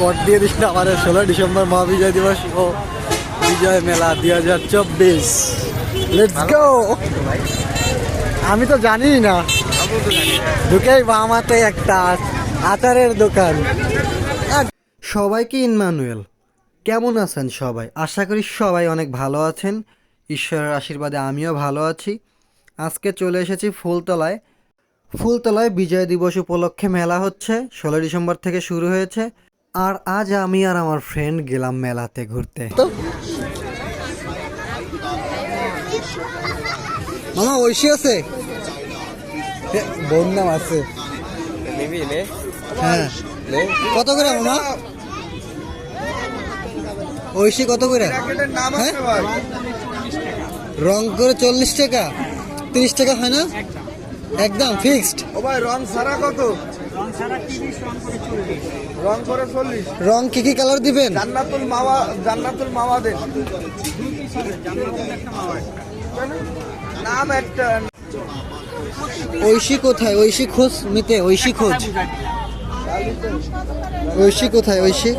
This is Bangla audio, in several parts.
কট দিয়ে না আমাদের ষোলো ডিসেম্বর মহাবিজয় দিবস ও বিজয় মেলা দুই হাজার চব্বিশ। আমি তো জানি না। ঢুকেই বামাতে একটা আচারের দোকান। সবাইকে ইনম্যানুয়েল কেমন আছেন সবাই? আশা করি সবাই অনেক ভালো আছেন। ঈশ্বরের আশীর্বাদে আমিও ভালো আছি। আজকে চলে এসেছি ফুলতলায়। ফুলতলায় বিজয় দিবস উপলক্ষে মেলা হচ্ছে ষোলো ডিসেম্বর থেকে শুরু হয়েছে আর আজ আমি আর আমার ফ্রেন্ড গেলাম মেলাতে ঘুরতে। মামা ঐশী আছে? বন্যাম আছে। হ্যাঁ। কত করে মামা? ঐশী কত করে? হ্যাঁ? রং করে চল্লিশ টাকা। তিরিশ টাকা হয় না? একদম ফিক্সড ও ভাই রং সারা কত? রং সারা 30 রং করে চল্লিশ রং করে 40 রং কি কি কালার দিবেন? জান্নাতুল মাওয়া জান্নাতুল মাওয়াদের। নাম একটা। ঐশী কোথায়? ঐশী খোঁজ মিতে ঐশী খোঁজ। ঐশী কোথায় ঐশী?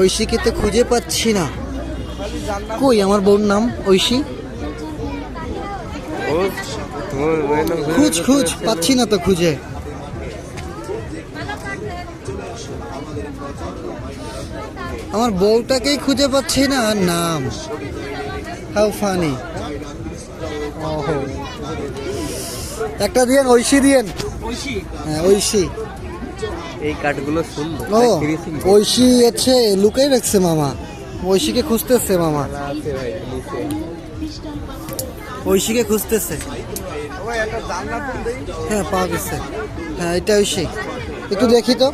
ঐশীকে তো খুঁজে পাচ্ছি না। কই আমার বোন নাম? ঐশী? খুঁজ খুঁজ পাচ্ছি না তো খুঁজে। আমার বউটাকেই খুঁজে পাচ্ছি না আর নাম। হাউ ফানি একটা দিয়েন ঐশী দিয়েন। হ্যাঁ ঐশী। এই কাঠগুলো সুন্দর ও ঐশী আছে লুকাই রাখছে মামা। ঐশীকে খুঁজতেছে মামা। ঐশীকে খুঁজতেছে। হ্যাঁ পাওয়া গেছে। হ্যাঁ এটা ঐশী। একটু দেখি তো।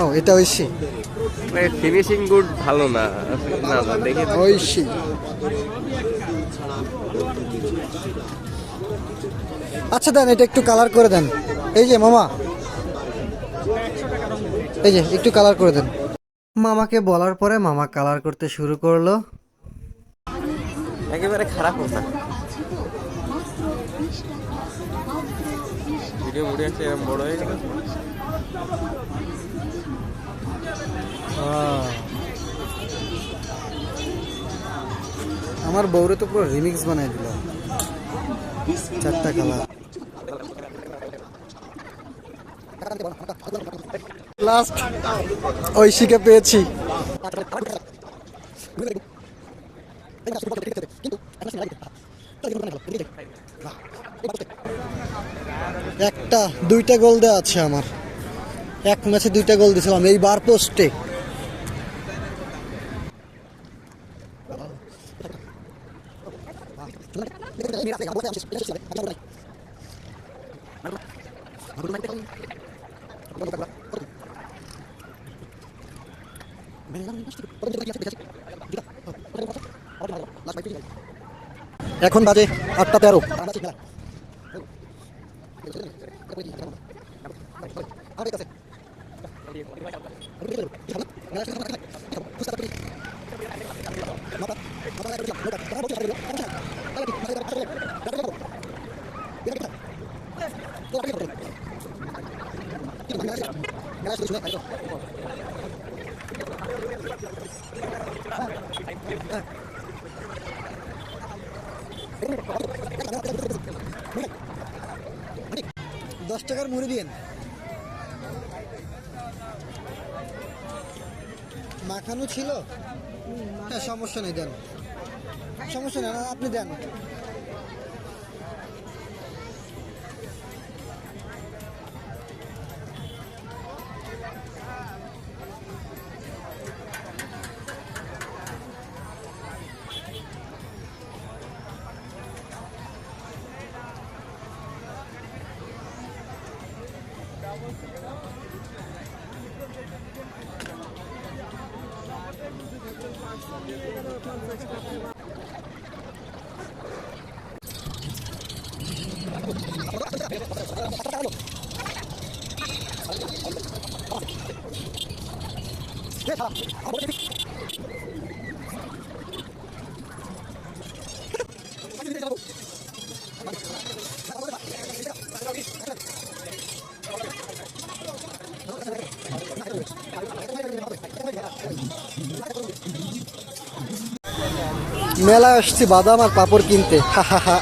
ও এটা ঐশী। ফিনিশিং গুড ভালো না না না দেখে। ঐশী। আচ্ছা দেন এটা একটু কালার করে দেন। এই যে মামা। এই যে একটু কালার করে দেন। মামাকে বলার পরে মামা কালার করতে শুরু করল। একেবারে খারাপ কথা ভিডিও মুড়ে আছে এরকম বড় হয়ে গেল আমার বউরে তো পুরো রিমিক্স বানাই দিল। চারটা কালার লাস্ট ঐশীকে পেয়েছি। একটা, দুইটা গোল দেওয়া আছে আমার। এক ম্যাচে দুইটা গোল দিয়েছিলাম এই বার পোস্টে এখন বাজে আটটা তেরো দশ টাকার মুড়ি দিন মাখানো ছিল? হ্যাঁ সমস্যা নেই দেন। সমস্যা নেই আপনি দেন। Yeah, মেলা আসছি বাদাম আর পাপড় কিনতে। হা হা হা।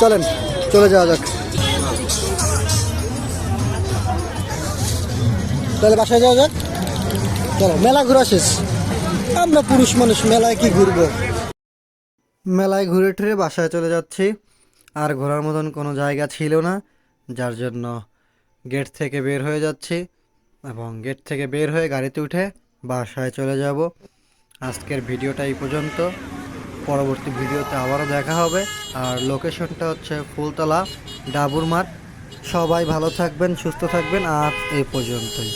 চলেন, চলে যাওয়া যাক। তাহলে বাসায় যাওয়া যাক। চলো, মেলা ঘোরা শেষ। আমরা পুরুষ মানুষ, মেলায় কি ঘুরবো? মেলায় ঘুরে টুরে বাসায় চলে যাচ্ছি। আর ঘোরার মতন কোনো জায়গা ছিল না, যার জন্য গেট থেকে বের হয়ে যাচ্ছি। এবং গেট থেকে বের হয়ে গাড়িতে উঠে বাসায় চলে যাব। আজকের ভিডিওটা এই পর্যন্ত। পরবর্তী ভিডিওতে আবারও দেখা হবে। আর লোকেশনটা হচ্ছে ফুলতলা, ডাবুর মাঠ। সবাই ভালো থাকবেন, সুস্থ থাকবেন আর এই পর্যন্তই।